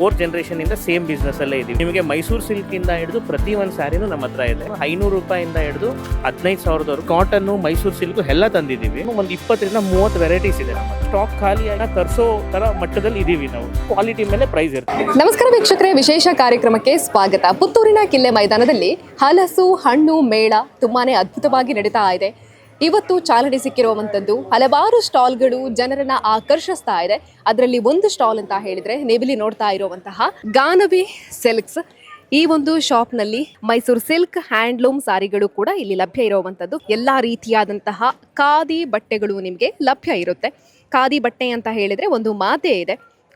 Fourth generation ಇಂದ same business ಅಲ್ಲೇ ಇದೀವಿ. ನಿಮಗೆ ಮೈಸೂರು ಸಿಲ್ಕ್ ಇಂದ ಹಿಡಿದು ಪ್ರತಿ ಒಂದು ಸ್ಯಾರಿನೂ ನಮ್ಮ ಹತ್ರ ಇದೆ. ಐನೂರು ರೂಪಾಯಿಂದ ಹಿಡಿದು ಹದಿನೈದು ಸಾವಿರದವರು ಕಾಟನ್ ಮೈಸೂರು ಸಿಲ್ಕ್ ಎಲ್ಲ ತಂದಿದ್ದೀವಿ. ಒಂದು ಇಪ್ಪತ್ತರಿಂದ ಮೂವತ್ತು ವೆರೈಟೀಸ್ ಇದೆ ನಮ್ಮ ಸ್ಟಾಕ್ ಖಾಲಿಯಾಗಿ ತರಿಸೋ ತರ ಮಟ್ಟದಲ್ಲಿ ಇದೀವಿ ನಾವು. ಕ್ವಾಲಿಟಿ ಮೇಲೆ ಪ್ರೈಸ್ ಇರುತ್ತೆ. ನಮಸ್ಕಾರ ವೀಕ್ಷಕರೇ, ವಿಶೇಷ ಕಾರ್ಯಕ್ರಮಕ್ಕೆ ಸ್ವಾಗತ. ಪುತ್ತೂರಿನ ಕಿಲ್ಲೆ ಮೈದಾನದಲ್ಲಿ ಹಲಸು, ಹಣ್ಣು, ಮೇಳ ತುಂಬಾನೇ ಅದ್ಭುತವಾಗಿ ನಡೀತಾ ಇದೆ. ಇವತ್ತು ಚಾಲನೆ ಸಿಕ್ಕಿರುವಂಥದ್ದು ಹಲವಾರು ಸ್ಟಾಲ್ಗಳು ಜನರನ್ನ ಆಕರ್ಷಿಸ್ತಾ ಇದೆ. ಅದರಲ್ಲಿ ಒಂದು ಸ್ಟಾಲ್ ಅಂತ ಹೇಳಿದ್ರೆ ನೀವಿಲ್ಲಿ ನೋಡ್ತಾ ಇರುವಂತಹ ಗಾನವಿ ಸಿಲ್ಕ್ಸ್. ಈ ಒಂದು ಶಾಪ್ನಲ್ಲಿ ಮೈಸೂರು ಸಿಲ್ಕ್ ಹ್ಯಾಂಡ್ಲೂಮ್ ಸಾರಿಗಳು ಕೂಡ ಇಲ್ಲಿ ಲಭ್ಯ ಇರುವಂಥದ್ದು ಎಲ್ಲಾ ರೀತಿಯಾದಂತಹ ಖಾದಿ ಬಟ್ಟೆಗಳು ನಿಮಗೆ ಲಭ್ಯ ಇರುತ್ತೆ. ಖಾದಿ ಬಟ್ಟೆ ಅಂತ ಹೇಳಿದ್ರೆ ಒಂದು ಮಾತೇ ಇದೆ.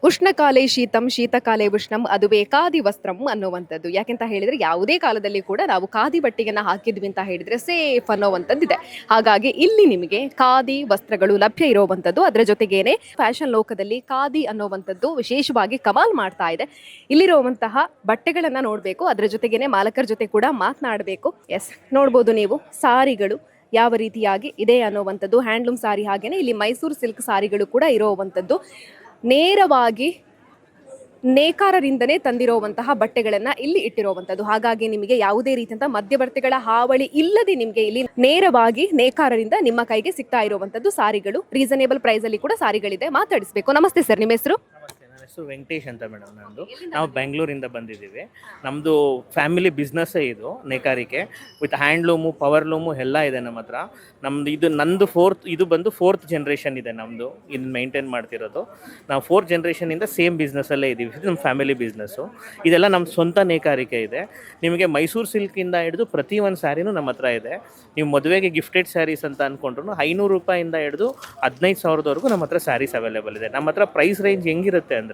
ಉಷ್ಣಕಾಲೇ ಶೀತಂ, ಶೀತಕಾಲೆ ಉಷ್ಣಂ, ಅದುವೇ ಖಾದಿ ವಸ್ತ್ರಂ ಅನ್ನುವಂಥದ್ದು. ಯಾಕೆಂತ ಹೇಳಿದ್ರೆ ಯಾವುದೇ ಕಾಲದಲ್ಲಿ ಕೂಡ ನಾವು ಖಾದಿ ಬಟ್ಟೆಯನ್ನು ಹಾಕಿದ್ವಿ ಅಂತ ಹೇಳಿದ್ರೆ ಸೇಫ್ ಅನ್ನೋವಂಥದ್ದಿದೆ. ಹಾಗಾಗಿ ಇಲ್ಲಿ ನಿಮಗೆ ಖಾದಿ ವಸ್ತ್ರಗಳು ಲಭ್ಯ ಇರುವಂಥದ್ದು. ಅದರ ಜೊತೆಗೇನೆ ಫ್ಯಾಷನ್ ಲೋಕದಲ್ಲಿ ಖಾದಿ ಅನ್ನೋವಂಥದ್ದು ವಿಶೇಷವಾಗಿ ಕಮಾಲ್ ಮಾಡ್ತಾ ಇದೆ. ಇಲ್ಲಿರುವಂತಹ ಬಟ್ಟೆಗಳನ್ನು ನೋಡಬೇಕು. ಅದರ ಜೊತೆಗೇನೆ ಮಾಲಕರ ಜೊತೆ ಕೂಡ ಮಾತನಾಡಬೇಕು. ಎಸ್, ನೋಡ್ಬೋದು ನೀವು ಸಾರಿಗಳು ಯಾವ ರೀತಿಯಾಗಿ ಇದೆ ಅನ್ನೋವಂಥದ್ದು. ಹ್ಯಾಂಡ್ಲೂಮ್ ಸಾರಿ ಹಾಗೆಯೇ ಇಲ್ಲಿ ಮೈಸೂರು ಸಿಲ್ಕ್ ಸಾರಿಗಳು ಕೂಡ ಇರುವಂಥದ್ದು. ನೇರವಾಗಿ ನೇಕಾರರಿಂದನೇ ತಂದಿರುವಂತಹ ಬಟ್ಟೆಗಳನ್ನ ಇಲ್ಲಿ ಇಟ್ಟಿರುವಂತದ್ದು ಹಾಗಾಗಿ ನಿಮಗೆ ಯಾವುದೇ ರೀತಿಯಂತಹ ಮಧ್ಯವರ್ತಿಗಳ ಹಾವಳಿ ಇಲ್ಲದೆ ನಿಮಗೆ ಇಲ್ಲಿ ನೇರವಾಗಿ ನೇಕಾರರಿಂದ ನಿಮ್ಮ ಕೈಗೆ ಸಿಗ್ತಾ ಇರುವಂತದ್ದು ಸಾರಿಗಳು. ರೀಸನೇಬಲ್ ಪ್ರೈಸ್ ಅಲ್ಲಿ ಕೂಡ ಸಾರಿಗಳಿದೆ. ಮಾತಾಡಿಸ್ಬೇಕು. ನಮಸ್ತೆ ಸರ್, ನಿಮ್ಮ ಹೆಸರು? ನನ್ನ ಹೆಸರು ವೆಂಕಟೇಶ್ ಅಂತ ಮೇಡಮ್ ನಂದು. ನಾವು ಬೆಂಗಳೂರಿಂದ ಬಂದಿದ್ದೀವಿ. ನಮ್ಮದು ಫ್ಯಾಮಿಲಿ ಬಿಸ್ನೆಸ್ಸೇ ಇದು ನೇಕಾರಿಕೆ. ವಿತ್ ಹ್ಯಾಂಡ್ಲೂಮು ಪವರ್ಲೂಮು ಎಲ್ಲ ಇದೆ ನಮ್ಮ ಹತ್ರ. ನಮ್ಮದು ಇದು ನಂದು ಫೋರ್ತ್ ಇದು ಬಂದು ಫೋರ್ತ್ ಜನ್ರೇಷನ್ ಇದೆ ನಮ್ಮದು ಇದನ್ನ ಮೈಂಟೈನ್ ಮಾಡ್ತಿರೋದು. ನಾವು ಫೋರ್ತ್ ಜನ್ರೇಷನಿಂದ ಸೇಮ್ ಬಿಸ್ನೆಸ್ಸಲ್ಲೇ ಇದ್ದೀವಿ ಇದು ನಮ್ಮ ಫ್ಯಾಮಿಲಿ ಬಿಸ್ನೆಸ್ಸು ಇದೆಲ್ಲ ನಮ್ಮ ಸ್ವಂತ ನೇಕಾರಿಕೆ ಇದೆ. ನಿಮಗೆ ಮೈಸೂರು ಸಿಲ್ಕಿಂದ ಹಿಡಿದು ಪ್ರತಿ ಒಂದು ಸ್ಯಾರಿನೂ ನಮ್ಮ ಹತ್ರ ಇದೆ. ನೀವು ಮದುವೆಗೆ ಗಿಫ್ಟೆಡ್ ಸ್ಯಾರೀಸ್ ಅಂತ ಅಂದ್ಕೊಂಡ್ರು ಐನೂರು ರೂಪಾಯಿಂದ ಹಿಡಿದು ಹದಿನೈದು ಸಾವಿರದವರೆಗೂ ನಮ್ಮ ಹತ್ರ ಸ್ಯಾರೀಸ್ ಅವೈಲೇಬಲ್ ಇದೆ. ನಮ್ಮ ಹತ್ರ ಪ್ರೈಸ್ ರೇಂಜ್ ಹೆಂಗಿರುತ್ತೆ ಅಂದರೆ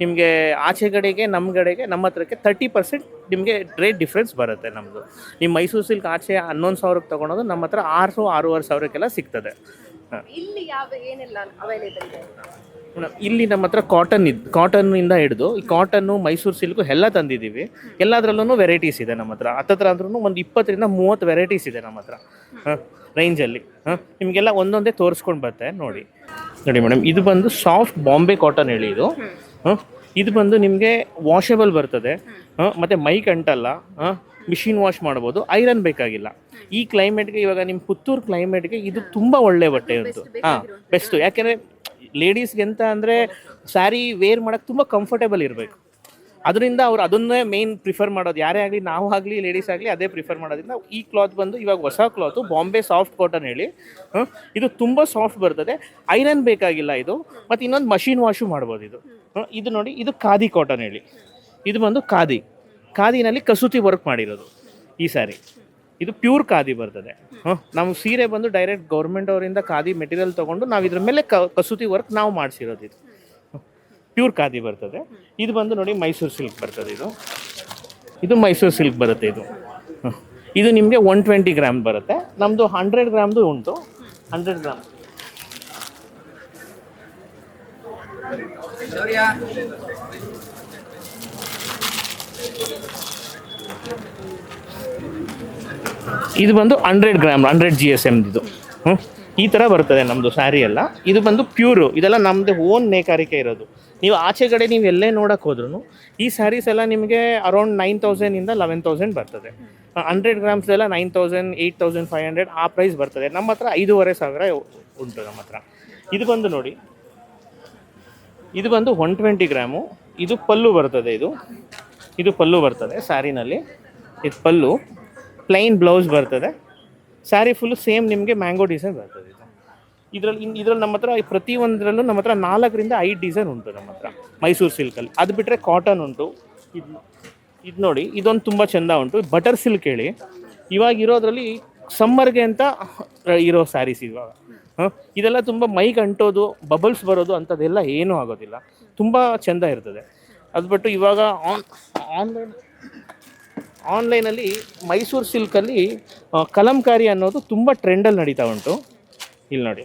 ನಿಮಗೆ ಆಚೆ ಕಡೆಗೆ ನಮ್ಮ ಕಡೆಗೆ ನಮ್ಮ ಹತ್ರಕ್ಕೆ ತರ್ಟಿ ಪರ್ಸೆಂಟ್ ನಿಮಗೆ ರೇಟ್ ಡಿಫ್ರೆನ್ಸ್ ಬರುತ್ತೆ ನಮ್ಮದು ನಿಮ್ಮ ಮೈಸೂರು ಸಿಲ್ಕ್ ಆಚೆ ಹನ್ನೊಂದು ಸಾವಿರಕ್ಕೆ ತೊಗೊಳೋದು ನಮ್ಮ ಹತ್ರ ಆರು ಆರೂವರೆ ಸಾವಿರಕ್ಕೆಲ್ಲ ಸಿಗ್ತದೆ. ಇಲ್ಲಿ ಯಾವ ಏನೆಲ್ಲ ಅವೈಲೇಬಲ್ ಇದೆ? ಇಲ್ಲಿ ನಮ್ಮ ಹತ್ರ ಕಾಟನ್ ಇದ್ ಕಾಟನ್ನಿಂದ ಹಿಡಿದು ಈ ಕಾಟನ್ನು ಮೈಸೂರು ಸಿಲ್ಕು ಎಲ್ಲ ತಂದಿದ್ದೀವಿ. ಎಲ್ಲದರಲ್ಲೂ ವೆರೈಟೀಸ್ ಇದೆ ನಮ್ಮ ಹತ್ರ. ಹತ್ತತ್ರ ಅಂದ್ರೂ ಒಂದು ಇಪ್ಪತ್ತರಿಂದ ಮೂವತ್ತು ವೆರೈಟೀಸ್ ಇದೆ ನಮ್ಮ ಹತ್ರ. ಹಾಂ. ರೇಂಜಲ್ಲಿ ಹಾಂ? ನಿಮಗೆಲ್ಲ ಒಂದೊಂದೇ ತೋರಿಸ್ಕೊಂಡು ಬರ್ತೆ ನೋಡಿ. ನೋಡಿ ಮೇಡಮ್ ಇದು ಬಂದು ಸಾಫ್ಟ್ ಬಾಂಬೆ ಕಾಟನ್ ಹೇಳಿ ಇದು. ಹಾಂ? ಇದು ಬಂದು ನಿಮಗೆ ವಾಷೇಬಲ್ ಬರ್ತದೆ. ಹಾಂ? ಮತ್ತು ಮೈಕ್ ಅಂಟಲ್ಲ. ಹಾಂ? ಮಿಷಿನ್ ವಾಶ್ ಮಾಡ್ಬೋದು. ಐರನ್ ಬೇಕಾಗಿಲ್ಲ. ಈ ಕ್ಲೈಮೇಟ್ಗೆ ಇವಾಗ ನಿಮ್ಮ ಪುತ್ತೂರು ಕ್ಲೈಮೇಟ್ಗೆ ಇದು ತುಂಬ ಒಳ್ಳೆ ಬಟ್ಟೆ ಉಂಟು ಹಾಂ ಬೆಸ್ಟು ಯಾಕೆಂದರೆ ಲೇಡೀಸ್ಗೆ ಎಂತ ಅಂದರೆ ಸ್ಯಾರಿ ವೇರ್ ಮಾಡೋಕ್ಕೆ ತುಂಬ ಕಂಫರ್ಟೇಬಲ್ ಇರಬೇಕು. ಅದರಿಂದ ಅವ್ರು ಅದನ್ನೇ ಮೇನ್ ಪ್ರಿಫರ್ ಮಾಡೋದು. ಯಾರೇ ಆಗಲಿ, ನಾವು ಆಗಲಿ ಲೇಡೀಸ್ ಆಗಲಿ ಅದೇ ಪ್ರಿಫರ್ ಮಾಡೋದ್ರಿಂದ ಈ ಕ್ಲಾತ್ ಬಂದು ಇವಾಗ ಹೊಸ ಕ್ಲಾತು ಬಾಂಬೆ ಸಾಫ್ಟ್ ಕಾಟನ್ ಹೇಳಿ? ಇದು ತುಂಬ ಸಾಫ್ಟ್ ಬರ್ತದೆ. ಐರನ್ ಬೇಕಾಗಿಲ್ಲ ಇದು. ಮತ್ತು ಇನ್ನೊಂದು ಮಷಿನ್ ವಾಶು ಮಾಡ್ಬೋದು ಇದು. ಇದು ನೋಡಿ, ಇದು ಖಾದಿ ಕಾಟನ್ ಹೇಳಿ. ಇದು ಬಂದು ಖಾದಿ. ಖಾದಿನಲ್ಲಿ ಕಸೂತಿ ವರ್ಕ್ ಮಾಡಿರೋದು ಈ ಸಾರಿ ಇದು ಪ್ಯೂರ್ ಖಾದಿ ಬರ್ತದೆ. ಹಾಂ? ನಾವು ಸೀರೆ ಬಂದು ಡೈರೆಕ್ಟ್ ಗೌರ್ಮೆಂಟ್ ಅವರಿಂದ ಖಾದಿ ಮೆಟೀರಿಯಲ್ ತೊಗೊಂಡು ನಾವು ಇದ್ರ ಮೇಲೆ ಕಸೂತಿ ವರ್ಕ್ ನಾವು ಮಾಡಿಸಿರೋದು ಇದು. ಪ್ಯೂರ್ ಖಾದಿ ಬರ್ತದೆ. ಇದು ಬಂದು ನೋಡಿ ಮೈಸೂರು ಸಿಲ್ಕ್ ಬರ್ತದೆ ಇದು. ಇದು ಮೈಸೂರು ಸಿಲ್ಕ್ ಬರುತ್ತೆ ಇದು. ಇದು ನಿಮಗೆ ಒನ್ ಟ್ವೆಂಟಿ ಗ್ರಾಮ್ ಬರುತ್ತೆ. ನಮ್ಮದು ಹಂಡ್ರೆಡ್ ಗ್ರಾಮ್ದು ಉಂಟು. Hundred gram. ಇದು ಬಂದು hundred gram, hundred G S ಎಮ್ದು ಹ್ಞೂ ಈ ಥರ ಬರ್ತದೆ ನಮ್ಮದು ಸ್ಯಾರಿ ಎಲ್ಲ. ಇದು ಬಂದು ಪ್ಯೂರು ಇದೆಲ್ಲ ನಮ್ಮದು ಓನ್ ನೇಕಾರಿಕೆ ಇರೋದು. ನೀವು ಆಚೆ ಕಡೆ ನೀವು ಎಲ್ಲೇ ನೋಡೋಕೆ ಹೋದ್ರೂ ಈ ಸ್ಯಾರೀಸ್ ಎಲ್ಲ ನಿಮಗೆ ಅರೌಂಡ್ ನೈನ್ ತೌಸಂಡಿಂದ ಲೆವೆನ್ ತೌಸಂಡ್ ಬರ್ತದೆ. ಹಂಡ್ರೆಡ್ ಗ್ರಾಮ್ಸ್ ಎಲ್ಲ nine thousand eight thousand five hundred ಆ ಪ್ರೈಸ್ ಬರ್ತದೆ. ನಮ್ಮ ಹತ್ರ ಐದೂವರೆ ಸಾವಿರ ಉಂಟು ನಮ್ಮ ಹತ್ರ. ಇದು ಬಂದು ನೋಡಿ. ಇದು ಬಂದು ಒನ್ ಟ್ವೆಂಟಿ ಗ್ರಾಮು ಇದು ಪಲ್ಲು ಬರ್ತದೆ ಇದು. ಇದು ಪಲ್ಲು ಬರ್ತದೆ ಸ್ಯಾರಿನಲ್ಲಿ ಇದು ಪಲ್ಲು. ಪ್ಲೈನ್ ಬ್ಲೌಸ್ ಬರ್ತದೆ. ಸ್ಯಾರಿ ಫುಲ್ಲು ಸೇಮ್ ನಿಮಗೆ ಮ್ಯಾಂಗೋ ಡಿಸೈನ್ ಬರ್ತದೆ ಇದು. ಇದರಲ್ಲಿ ಇದ್ರಲ್ಲಿ ನಮ್ಮ ಹತ್ರ ಪ್ರತಿಯೊಂದರಲ್ಲೂ ನಮ್ಮ ಹತ್ರ ನಾಲ್ಕರಿಂದ ಐದು ಡಿಸೈನ್ ಉಂಟು ನಮ್ಮ ಹತ್ರ. ಮೈಸೂರು ಸಿಲ್ಕಲ್ಲಿ ಅದು ಬಿಟ್ಟರೆ ಕಾಟನ್ ಉಂಟು. ಇದು ಇದು ನೋಡಿ, ಇದೊಂದು ತುಂಬ ಚೆಂದ ಉಂಟು. ಬಟರ್ ಸಿಲ್ಕ್ ಹೇಳಿ. ಇವಾಗ ಇರೋದ್ರಲ್ಲಿ ಸಮ್ಮರ್ಗೆ ಅಂತ ಇರೋ ಸ್ಯಾರೀಸ್ ಇವಾಗ. ಹಾಂ? ಇದೆಲ್ಲ ತುಂಬ ಮೈಗೆ ಅಂಟೋದು ಬಬಲ್ಸ್ ಬರೋದು ಅಂಥದ್ದೆಲ್ಲ ಏನೂ ಆಗೋದಿಲ್ಲ. ತುಂಬ ಚೆಂದ ಇರ್ತದೆ. ಅದು ಬಿಟ್ಟು ಇವಾಗ ಆನ್ ಆನ್ಲೈನ್ ಆನ್ಲೈನಲ್ಲಿ ಮೈಸೂರು ಸಿಲ್ಕಲ್ಲಿ ಕಲಂಕಾರಿ ಅನ್ನೋದು ತುಂಬ ಟ್ರೆಂಡಲ್ಲಿ ನಡೀತಾ ಉಂಟು. ಇಲ್ಲಿ ನೋಡಿ.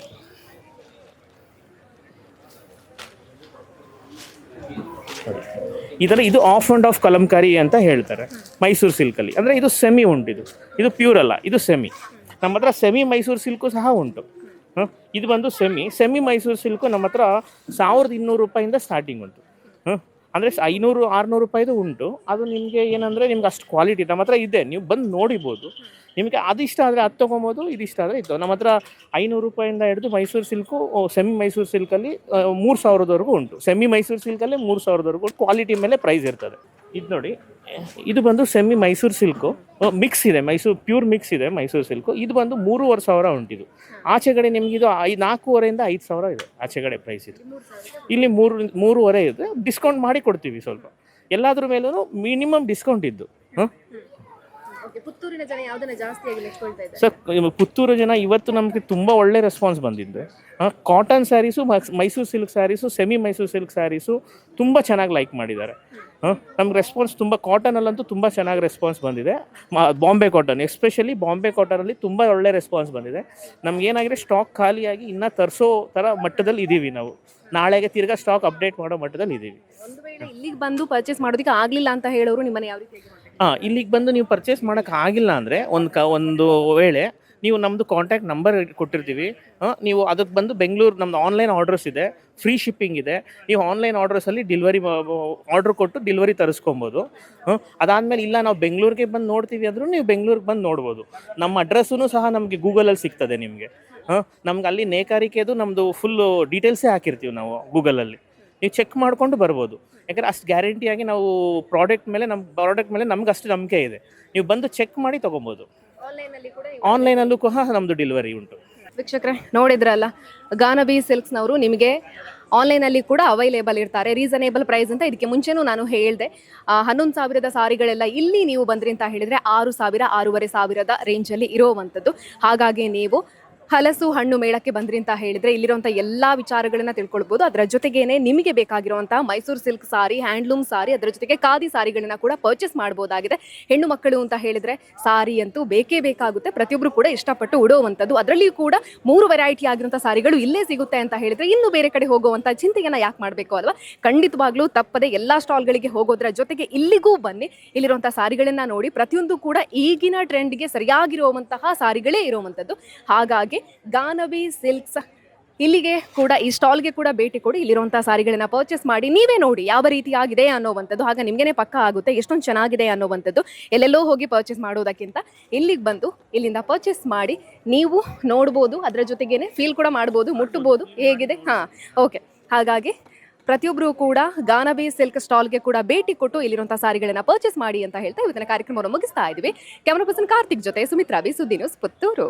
ಇದರ ಇದು ಆಫ್ ಅಂಡ್ ಆಫ್ ಕಲಂಕಾರಿ ಅಂತ ಹೇಳ್ತಾರೆ, ಮೈಸೂರು ಸಿಲ್ಕಲ್ಲಿ. ಅಂದರೆ ಇದು ಸೆಮಿ ಉಂಟು ಇದು. ಇದು ಪ್ಯೂರ್ ಅಲ್ಲ, ಇದು ಸೆಮಿ ನಮ್ಮ ಹತ್ರ ಸೆಮಿ ಮೈಸೂರು ಸಿಲ್ಕು ಸಹ ಉಂಟು. ಹಾಂ? ಇದು ಬಂದು ಸೆಮಿ ಸೆಮಿ ಮೈಸೂರು ಸಿಲ್ಕು ನಮ್ಮ ಹತ್ರ ಸಾವಿರದ ಇನ್ನೂರು ರೂಪಾಯಿಂದ ಸ್ಟಾರ್ಟಿಂಗ್ ಉಂಟು. ಹಾಂ? ಅಂದರೆ ಐನೂರು, ಆರುನೂರು ರೂಪಾಯಿದು ಉಂಟು. ಅದು ನಿಮಗೆ ಏನಂದರೆ ನಿಮ್ಗೆ ಅಷ್ಟು ಕ್ವಾಲಿಟಿ ನಮ್ಮ ಹತ್ರ ಇದೆ. ನೀವು ಬಂದು ನೋಡಿಬೋದು. ನಿಮಗೆ ಅದು ಇಷ್ಟ ಆದರೆ ಅದು ತೊಗೊಬೋದು, ಇದು ಇಷ್ಟ ಆದರೆ ಇತ್ತು ನಮ್ಮ ಹತ್ರ ಐನೂರು ರೂಪಾಯಿಂದ ಹಿಡಿದು ಮೈಸೂರು ಸಿಲ್ಕು ಸೆಮಿ ಮೈಸೂರು ಸಿಲ್ಕಲ್ಲಿ ಮೂರು ಸಾವಿರದವರೆಗೂ ಉಂಟು. ಸೆಮಿ ಮೈಸೂರು ಸಿಲ್ಕಲ್ಲಿ ಮೂರು ಸಾವಿರದವರೆಗೂ ಕ್ವಾಲಿಟಿ ಮೇಲೆ ಪ್ರೈಸ್ ಇರ್ತದೆ. ಇದು ನೋಡಿ. ಇದು ಬಂದು ಸೆಮಿ ಮೈಸೂರು ಸಿಲ್ಕು ಮಿಕ್ಸ್ ಇದೆ. ಮೈಸೂರು ಪ್ಯೂರ್ ಮಿಕ್ಸ್ ಇದೆ ಮೈಸೂರು ಸಿಲ್ಕು ಇದು ಬಂದು ಮೂರುವರೆ ಸಾವಿರ ಉಂಟಿದು ಆಚೆಗಡೆ ನಿಮ್ಗೆ ಇದು ಐ ನಾಲ್ಕೂವರೆಯಿಂದ ಐದು ಸಾವಿರ ಇದೆ. ಆಚೆಗಡೆ ಪ್ರೈಸ್ ಇದು. ಇಲ್ಲಿ ಮೂರು, ಮೂರುವರೆ ಇದೆ. ಡಿಸ್ಕೌಂಟ್ ಮಾಡಿ ಕೊಡ್ತೀವಿ ಸ್ವಲ್ಪ. ಎಲ್ಲಾದ್ರ ಮೇಲೂ ಮಿನಿಮಮ್ ಡಿಸ್ಕೌಂಟ್ ಇದ್ದು. ಹಾಂ? ಪುತ್ತೂರಿನ ಜನ ಯಾವ್ದನ್ನ ಜಾಸ್ತಿಯಾಗಿ ನೆಚ್ಕೊಳ್ತಾ ಇದ್ದಾರೆ? ಸರ್ ಇವ- ಪುತ್ತೂರು ಜನ ಇವತ್ತು ನಮಗೆ ತುಂಬ ಒಳ್ಳೆ ರೆಸ್ಪಾನ್ಸ್ ಬಂದಿದೆ cotton saris Mysuru silk saris semi Mysuru silk saris ತುಂಬ ಚೆನ್ನಾಗಿ ಲೈಕ್ ಮಾಡಿದ್ದಾರೆ. ನಮ್ಗೆ ರೆಸ್ಪಾನ್ಸ್ ತುಂಬ ಕಾಟನಲ್ಲಂತೂ ತುಂಬ ಚೆನ್ನಾಗಿ ರೆಸ್ಪಾನ್ಸ್ ಬಂದಿದೆ. ಬಾಂಬೆ ಕಾಟನ್ ಎಸ್ಪೆಷಲಿ ಬಾಂಬೆ ಕಾಟನಲ್ಲಿ ತುಂಬ ಒಳ್ಳೆ ರೆಸ್ಪಾನ್ಸ್ ಬಂದಿದೆ. ನಮ್ಗೇನಾಗಿದೆ ಸ್ಟಾಕ್ ಖಾಲಿಯಾಗಿ ಇನ್ನೂ ತರಿಸೋ ಥರ ಮಟ್ಟದಲ್ಲಿ ಇದ್ದೀವಿ ನಾವು. ನಾಳೆಗೆ ತಿರ್ಗಾ ಸ್ಟಾಕ್ ಅಪ್ಡೇಟ್ ಮಾಡೋ ಮಟ್ಟದಲ್ಲಿ ಇದ್ದೀವಿ ಒಂದು ವೇಳೆ ಇಲ್ಲಿಗೆ ಬಂದು ಪರ್ಚೇಸ್ ಮಾಡೋದಕ್ಕೆ ಆಗಲಿಲ್ಲ ಅಂತ ಹೇಳೋರು ನಿಮ್ಮನ್ನ ಯಾವ ರೀತಿ ಹಾಂ, ಇಲ್ಲಿಗೆ ಬಂದು ನೀವು ಪರ್ಚೇಸ್ ಮಾಡೋಕೆ ಆಗಿಲ್ಲ ಅಂದರೆ ಒಂದು ಕ, ಒಂದು ವೇಳೆ ನೀವು ನಮ್ಮದು ಕಾಂಟ್ಯಾಕ್ಟ್ ನಂಬರ್ ಕೊಟ್ಟಿರ್ತೀವಿ. ನೀವು ಅದಕ್ಕೆ ಬಂದು ಬೆಂಗಳೂರು ನಮ್ಮದು ಆನ್ಲೈನ್ ಆರ್ಡರ್ಸ್ ಇದೆ ಫ್ರೀ ಶಿಪ್ಪಿಂಗ್ ಇದೆ. ನೀವು ಆನ್ಲೈನ್ ಆರ್ಡರ್ಸಲ್ಲಿ ಡಿಲ್ವರಿ ಆರ್ಡ್ರ್ ಕೊಟ್ಟು ಡಿಲ್ವರಿ ತರಿಸ್ಕೊಬೋದು. ಅದಾದಮೇಲೆ ಇಲ್ಲ ನಾವು ಬೆಂಗಳೂರಿಗೆ ಬಂದು ನೋಡ್ತೀವಿ ಅಂದರೂ ನೀವು ಬೆಂಗಳೂರಿಗೆ ಬಂದು ನೋಡ್ಬೋದು. ನಮ್ಮ ಅಡ್ರೆಸ್ಸೂ ಸಹ ನಮಗೆ ಗೂಗಲಲ್ಲಿ ಸಿಗ್ತದೆ ನಿಮಗೆ. ಹಾಂ, ನಮ್ಗೆ ಅಲ್ಲಿ ನೇಕಾರಿಕೆದು ನಮ್ಮದು ಫುಲ್ಲು ಡೀಟೇಲ್ಸೇ ಹಾಕಿರ್ತೀವಿ ನಾವು ಗೂಗಲಲ್ಲಿ. ನೀವು ಚೆಕ್ ಮಾಡಿಕೊಂಡು ಬರ್ಬೋದು. ಯಾಕಂದ್ರೆ ಅಷ್ಟು ಗ್ಯಾರಂಟಿಯಾಗಿ ನಾವು ಪ್ರಾಡಕ್ಟ್ ಮೇಲೆ ನಮ್ಮ ಪ್ರಾಡಕ್ಟ್ ಮೇಲೆ ನಮ್ಗೆ ಅಷ್ಟು ನಂಬಿಕೆ ಇದೆ. ನೀವು ಬಂದು ಚೆಕ್ ಮಾಡಿ ತೊಗೊಬೋದು. ಆನ್ಲೈನಲ್ಲೂ ಕೂಡ ನಮ್ಮದು ಡೆಲಿವರಿ ಉಂಟು. ವೀಕ್ಷಕರೇ ನೋಡಿದ್ರಲ್ಲ ಗಾನಬಿ ಸಿಲ್ಕ್ಸ್ನವರು ನಿಮಗೆ ಆನ್ಲೈನಲ್ಲಿ ಕೂಡ ಅವೈಲೇಬಲ್ ಇರ್ತಾರೆ. ರೀಸನೇಬಲ್ ಪ್ರೈಸ್ ಅಂತ ಇದಕ್ಕೆ ಮುಂಚೆನೂ ನಾನು ಹೇಳಿದೆ. ಹನ್ನೊಂದು ಸಾವಿರದ ಸಾರಿಗಳೆಲ್ಲ ಇಲ್ಲಿ ನೀವು ಬಂದ್ರಿ ಅಂತ ಹೇಳಿದರೆ ಆರು ಸಾವಿರ ಆರೂವರೆ ಸಾವಿರದ ರೇಂಜಲ್ಲಿ ಇರೋವಂಥದ್ದು. ಹಾಗಾಗಿ ನೀವು ಹಲಸು ಹಣ್ಣು ಮೇಳಕ್ಕೆ ಬಂದ್ರಿ ಅಂತ ಹೇಳಿದ್ರೆ ಇಲ್ಲಿರುವಂಥ ಎಲ್ಲ ವಿಚಾರಗಳನ್ನ ತಿಳ್ಕೊಳ್ಬಹುದು ಅದರ ಜೊತೆಗೇನೆ ನಿಮಗೆ ಬೇಕಾಗಿರುವಂತಹ ಮೈಸೂರು ಸಿಲ್ಕ್ ಸಾರಿ, ಹ್ಯಾಂಡ್ಲೂಮ್ ಸಾರಿ, ಅದರ ಜೊತೆಗೆ ಖಾದಿ ಸಾರಿಗಳನ್ನ ಕೂಡ ಪರ್ಚೇಸ್ ಮಾಡಬಹುದಾಗಿದೆ ಹೆಣ್ಣು ಮಕ್ಕಳು ಅಂತ ಹೇಳಿದ್ರೆ ಸಾರಿ ಅಂತೂ ಬೇಕೇ ಬೇಕಾಗುತ್ತೆ. ಪ್ರತಿಯೊಬ್ಬರು ಕೂಡ ಇಷ್ಟಪಟ್ಟು ಉಡುವಂಥದ್ದು. ಅದರಲ್ಲಿಯೂ ಕೂಡ ಮೂರು ವೆರೈಟಿ ಆಗಿರುವಂತಹ ಸಾರಿಗಳು ಇಲ್ಲೇ ಸಿಗುತ್ತೆ ಅಂತ ಹೇಳಿದ್ರೆ ಇನ್ನು ಬೇರೆ ಕಡೆ ಹೋಗುವಂಥ ಚಿಂತೆಯನ್ನ ಯಾಕೆ ಮಾಡಬೇಕು ಅಲ್ವಾ? ಖಂಡಿತವಾಗ್ಲೂ ತಪ್ಪದೆ ಎಲ್ಲ ಸ್ಟಾಲ್ಗಳಿಗೆ ಹೋಗೋದ್ರ ಜೊತೆಗೆ ಇಲ್ಲಿಗೂ ಬನ್ನಿ. ಇಲ್ಲಿರುವಂತಹ ಸಾರಿಗಳನ್ನ ನೋಡಿ ಪ್ರತಿಯೊಂದು ಕೂಡ ಈಗಿನ ಟ್ರೆಂಡ್ಗೆ ಸರಿಯಾಗಿರುವಂತಹ ಸಾರಿಗಳೇ ಇರುವಂಥದ್ದು. ಹಾಗಾಗಿ ಗಾನವಿ ಸಿಲ್ಕ್ಸ್ ಇಲ್ಲಿಗೆ ಕೂಡ, ಈ ಸ್ಟಾಲ್ಗೆ ಕೂಡ ಭೇಟಿ ಕೊಡಿ. ಇಲ್ಲಿರುವಂತಹ ಸಾರಿಗಳನ್ನ ಪರ್ಚೇಸ್ ಮಾಡಿ, ನೀವೇ ನೋಡಿ ಯಾವ ರೀತಿಯಾಗಿದೆ ಅನ್ನೋವಂಥದ್ದು. ಆಗ ನಿಮ್ಗೇನೆ ಪಕ್ಕ ಆಗುತ್ತೆ, ಎಷ್ಟೊಂದು ಚೆನ್ನಾಗಿದೆ ಅನ್ನೋವಂಥದ್ದು. ಎಲ್ಲೆಲ್ಲೋ ಹೋಗಿ ಪರ್ಚೇಸ್ ಮಾಡೋದಕ್ಕಿಂತ ಇಲ್ಲಿಗೆ ಬಂದು, ಇಲ್ಲಿಂದ ಪರ್ಚೇಸ್ ಮಾಡಿ, ನೀವು ನೋಡ್ಬೋದು, ಅದರ ಜೊತೆಗೇನೆ ಫೀಲ್ ಕೂಡ ಮಾಡ್ಬೋದು ಮುಟ್ಟಬಹುದು ಹೇಗಿದೆ? ಹಾ ಓಕೆ ಹಾಗಾಗಿ ಪ್ರತಿಯೊಬ್ಬರು ಕೂಡ ಗಾನಬಿ ಸಿಲ್ಕ್ ಸ್ಟಾಲ್ಗೆ ಕೂಡ ಭೇಟಿ ಕೊಟ್ಟು, ಇಲ್ಲಿರುವಂತಹ ಸಾರಿಗಳನ್ನ ಪರ್ಚೇಸ್ ಮಾಡಿ ಅಂತ ಹೇಳ್ತಾ ಇವತ್ತಿನ ಕಾರ್ಯಕ್ರಮವನ್ನು ಮುಗಿಸ್ತಾ ಇದ್ವಿ ಕ್ಯಾಮರಾ ಪರ್ಸನ್ ಕಾರ್ತಿಕ್ ಜೊತೆ Sumitra B Suddi news Puttur.